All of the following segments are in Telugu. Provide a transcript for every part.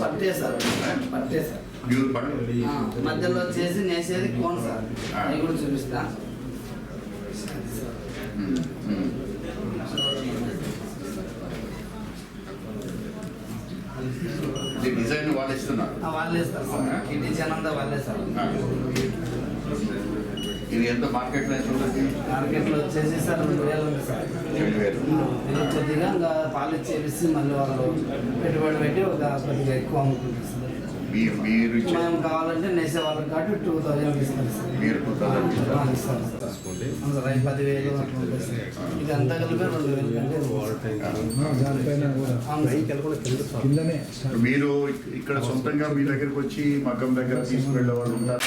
పట్టే సార్ పట్టే సార్ ప్యూర్ పండు ఆ, మధ్యలో వచ్చేసి నేసేది కోన్ సార్ ఆ. కూడా చూపిస్తా డిజైన్ వాళ్ళు ఇస్తున్నారు. వాళ్ళే సార్. అవునా? ఈ డిజైన్ అంతా వాళ్ళే సార్. ఇది ఎంత మార్కెట్లో ఎంత ఉంటుంది? మార్కెట్లో వచ్చేసి సార్ రెండు వేలు ఉంది సార్. రెండు వేలు. కొద్దిగా ఇంకా పాలు చేపిస్తే మళ్ళీ వాళ్ళు పెట్టుబడి పెట్టి ఒక కొద్దిగా ఎక్కువ అమ్ముకుంటారు సార్. మీరు మీరు మేము కావాలంటే నేసే వాళ్ళకి కాబట్టి టూ థౌజండ్ ఇస్తారు సార్. మీరు టూ థౌసండ్ ఇస్తారు సార్. ఐదు పదివేలు ఇది అంతా కలిపి రెండు వేలు కంటే మీరు ఇక్కడ సొంతంగా మీ దగ్గరికి వచ్చి మగ్గం దగ్గర తీసుకువెళ్ళే వాళ్ళు ఉంటారు.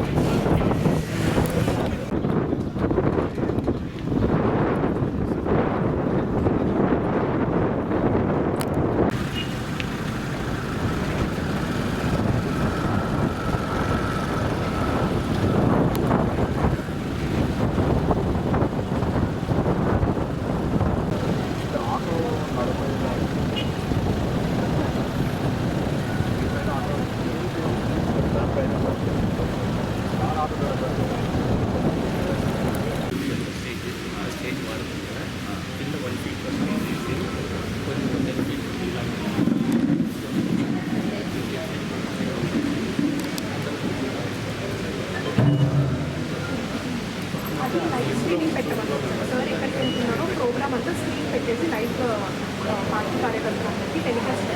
అది లైవ్ స్క్రీనింగ్ పెట్టమన్నారు. సార్ ఎక్కడికి వెళ్తున్నారో? ప్రోగ్రామ్ అంతా స్క్రీన్ పెట్టేసి లైవ్ పార్టీ కార్యకర్తలందరికీ టెలికాస్ట్